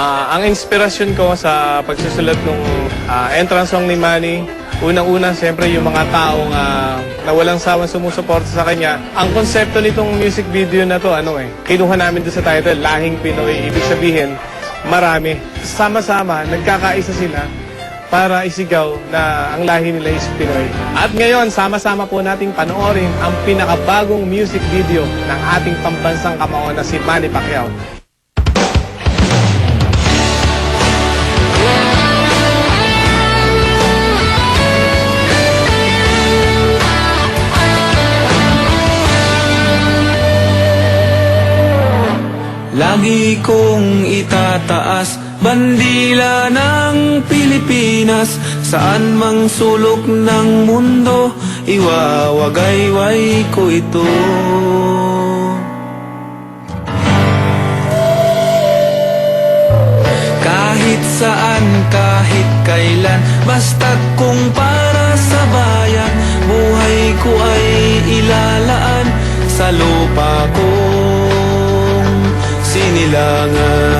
Ah, ang inspirasyon ko sa pagsusulat ng entrance song ni Manny, unang-una siyempre yung mga taong ah, na walang sawang sumusuporta sa kanya. Ang konsepto nitong music video na to, ano eh, kinuha namin doon sa title, Lahing Pinoy. Ibig sabihin, marami. Sama-sama, nagkakaisa sila para isigaw na ang lahi nila is Pinoy. At ngayon, sama-sama po nating panoorin ang pinakabagong music video ng ating pambansang kamao na si Manny Pacquiao. Lagi kong itataas Bandila ng Pilipinas. Saan mang sulok ng mundo Iwawagayway ko ito. Kahit saan, kahit kailan Basta't kung para sa bayan Buhay ko ay ilalaan. Sa lupa kong kailangan.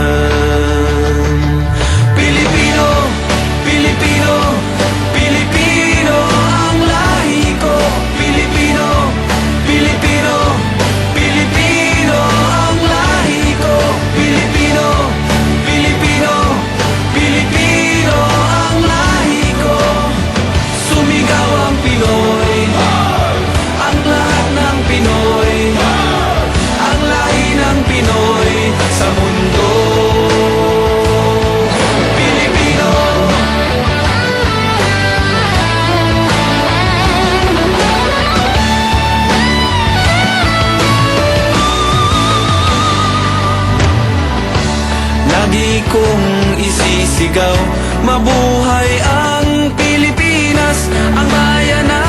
Kong isisigaw. Mabuhay ang Pilipinas Ang bayan na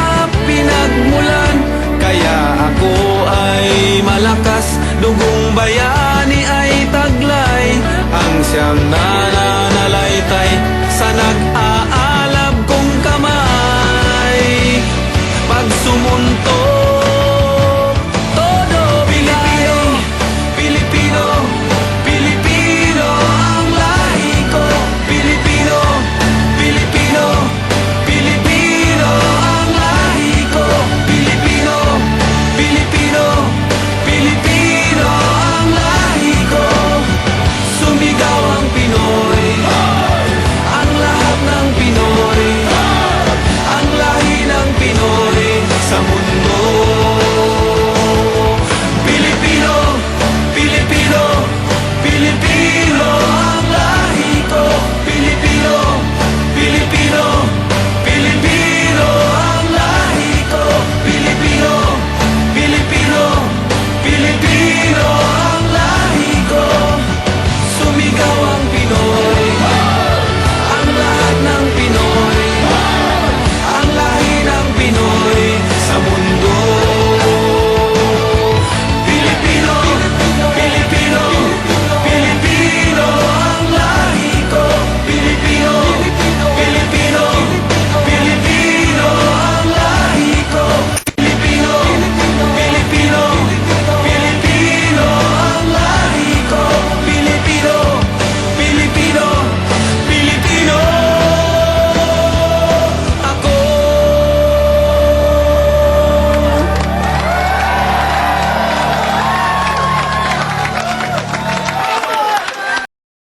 pinagmulan. Kaya ako ay malakas Dugong bayani ay taglay. Ang siyang na